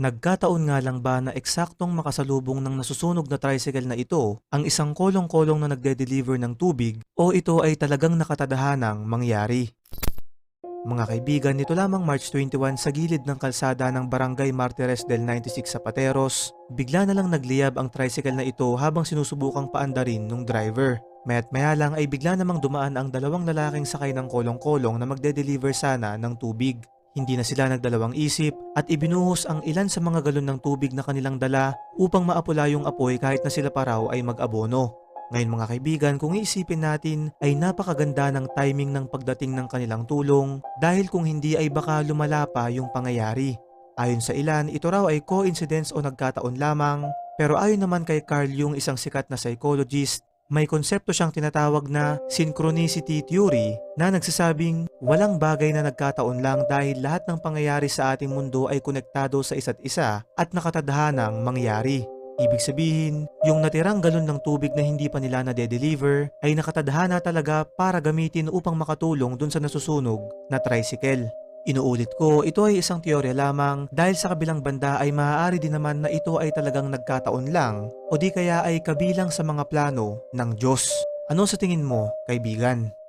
Nagkataon nga lang ba na eksaktong makasalubong ng nasusunog na tricycle na ito ang isang kolong-kolong na nagde-deliver ng tubig o ito ay talagang nakatadahanang mangyari? Mga kaibigan, nito lamang March 21 sa gilid ng kalsada ng Barangay Martires del 96 sa Pateros, bigla na lang nagliyab ang tricycle na ito habang sinusubukang paandarin ng driver. Maya't maya lang ay bigla namang dumaan ang dalawang lalaking sakay ng kolong-kolong na magde-deliver sana ng tubig. Hindi na sila nagdalawang isip at ibinuhos ang ilan sa mga galon ng tubig na kanilang dala upang maapula yung apoy kahit na sila pa raw ay mag-abono. Ngayon mga kaibigan, kung iisipin natin ay napakaganda ng timing ng pagdating ng kanilang tulong dahil kung hindi ay baka lumala pa yung pangyayari. Ayon sa ilan, ito raw ay coincidence o nagkataon lamang pero ayon naman kay Carl Jung isang sikat na psychologist, may konsepto siyang tinatawag na synchronicity theory na nagsasabing walang bagay na nagkataon lang dahil lahat ng pangyayari sa ating mundo ay konektado sa isa't isa at nakatadhanang mangyari. Ibig sabihin, yung natirang galon ng tubig na hindi pa nila na-deliver ay nakatadhana talaga para gamitin upang makatulong dun sa nasusunog na tricycle. Inuulit ko, ito ay isang teorya lamang dahil sa kabilang banda ay maaari din naman na ito ay talagang nagkataon lang o di kaya ay kabilang sa mga plano ng Diyos. Ano sa tingin mo, kaibigan?